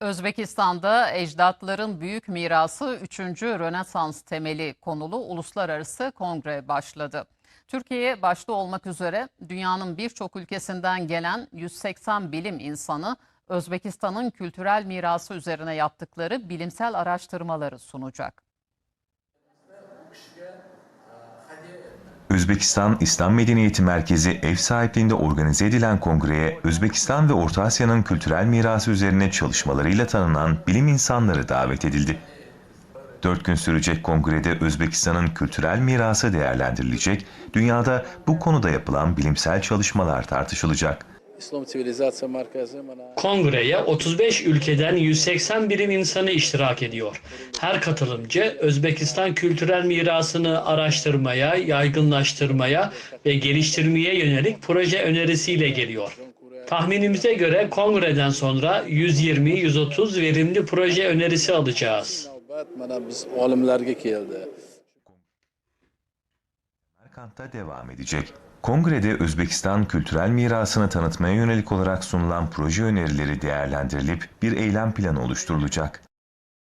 Özbekistan'da ecdatların büyük mirası 3. Rönesans temeli konulu uluslararası kongre başladı. Türkiye başta olmak üzere dünyanın birçok ülkesinden gelen 180 bilim insanı Özbekistan'ın kültürel mirası üzerine yaptıkları bilimsel araştırmaları sunacak. Özbekistan İslam Medeniyeti Merkezi ev sahipliğinde organize edilen kongreye Özbekistan ve Orta Asya'nın kültürel mirası üzerine çalışmalarıyla tanınan bilim insanları davet edildi. Dört gün sürecek kongrede Özbekistan'ın kültürel mirası değerlendirilecek, dünyada bu konuda yapılan bilimsel çalışmalar tartışılacak. Kongreye 35 ülkeden 180 bilim insanı iştirak ediyor. Her katılımcı Özbekistan kültürel mirasını araştırmaya, yaygınlaştırmaya ve geliştirmeye yönelik proje önerisiyle geliyor. Tahminimize göre kongreden sonra 120-130 verimli proje önerisi alacağız. Samarkand'da devam edecek. Kongrede Özbekistan kültürel mirasını tanıtmaya yönelik olarak sunulan proje önerileri değerlendirilip bir eylem planı oluşturulacak.